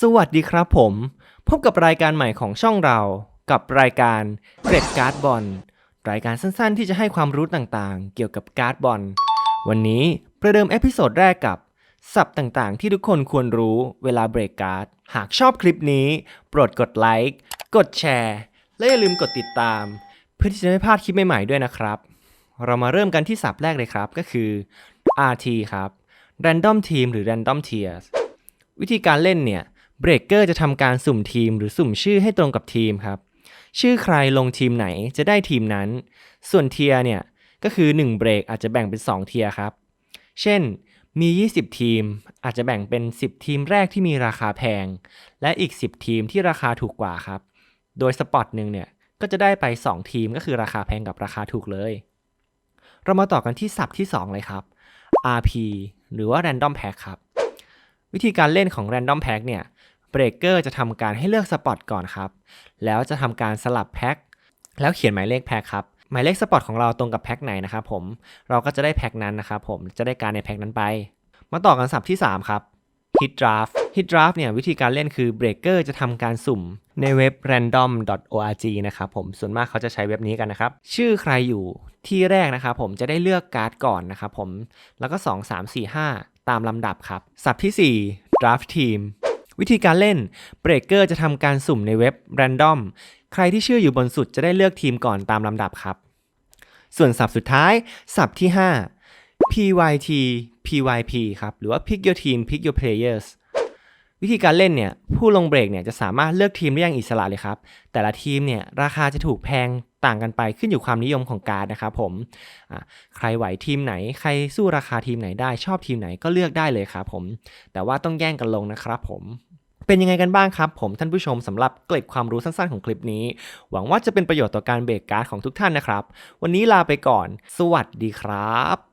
สวัสดีครับผม พบกับรายการใหม่ของช่องเรา กับรายการเกร็ดการ์ดบอลรายการสั้นๆ ที่จะให้ความรู้ต่างๆ เกี่ยวกับการ์ดบอลวันนี้ประเดิมเอพิโซดแรกกับศัพท์ต่างๆ ที่ทุกคนควรรู้เวลาเบรกการ์ด หากชอบคลิปนี้ โปรดกดไลค์กดแชร์ และอย่าลืมกดติดตาม เพื่อที่จะไม่พลาดคลิปใหม่ๆด้วยนะครับ เรามาเริ่มกันที่ศัพท์แรกเลยครับก็คือ RT ครับ Random Team หรือ Random Tiers วิธีการเล่นเนี่ย เบรกเกอร์จะทำการสุ่มทีมหรือสุ่มชื่อให้ตรงกับทีมครับ ชื่อใครลงทีมไหนจะได้ทีมนั้น ส่วนเทียร์เนี่ยก็คือ 1 เบรกอาจจะแบ่งเป็น 2 เทียร์ครับ เช่นมี 20 ทีม อาจจะแบ่งเป็น 10 ทีมแรกที่มีราคาแพง และอีก 10 ทีมที่ราคาถูกกว่าครับ โดยสปอตหนึ่งเนี่ยก็จะได้ไป 2 ทีมก็คือราคาแพงกับราคาถูกเลย เรามาต่อกันที่ศัพท์ที่ 2 เลยครับ RP หรือว่า Random Pack ครับ วิธีการเล่นของ Random Pack เนี่ย เบรกเกอร์จะทำการให้เลือกสปอตก่อนครับ แล้วจะทำการสลับแพ็คแล้วเขียนหมายเลขแพ็คครับหมายเลขสปอตของเราตรงกับแพ็คไหนนะครับผมเราก็จะได้แพ็คนั้นนะครับผมจะได้การในแพ็คนั้นไป มาต่อกันศัพท์ที่ 3 ครับ Hit Draft Hit Draft เนี่ยวิธีการเล่นคือเบรกเกอร์จะทำการสุ่มในเว็บ random.org นะครับผมส่วนมากเขาจะใช้เว็บนี้กันนะครับ ชื่อใครอยู่ที่แรกนะครับผมจะได้เลือกการ์ดก่อนนะครับผมแล้วก็ 2 3 4 5 ตามลำดับครับศัพท์ที่ 4 Draft Team วิธีการเล่นเบรกเกอร์จะทำการสุ่มในเว็บ Random ใครที่ชื่ออยู่บนสุดจะได้เลือกทีมก่อนตามลำดับครับ ส่วนสับสุดท้ายสับท์ที่ 5 PYT PYP ครับ หรือว่า Pick Your Team Pick Your Players วิธีการเล่นเนี่ยผู้ลงเบรกเนี่ยจะสามารถเลือกทีมได้อย่างอิสระเลยครับ แต่ละทีมเนี่ยราคาจะถูกแพงต่างกันไปขึ้นอยู่ความนิยมของการ์ดนะครับผมอะใครไหวทีมไหน ใครสู้ราคาทีมไหนได้ชอบทีมไหนก็เลือกได้เลยครับผม แต่ว่าต้องแย่งกันลงนะครับผมเป็นยังไงกันบ้างครับ ผมท่านผู้ชมสำหรับเกร็ดความรู้สั้นๆของคลิปนี้ หวังว่าจะเป็นประโยชน์ต่อการเบรกการ์ดของทุกท่านนะครับ วันนี้ลาไปก่อน สวัสดีครับ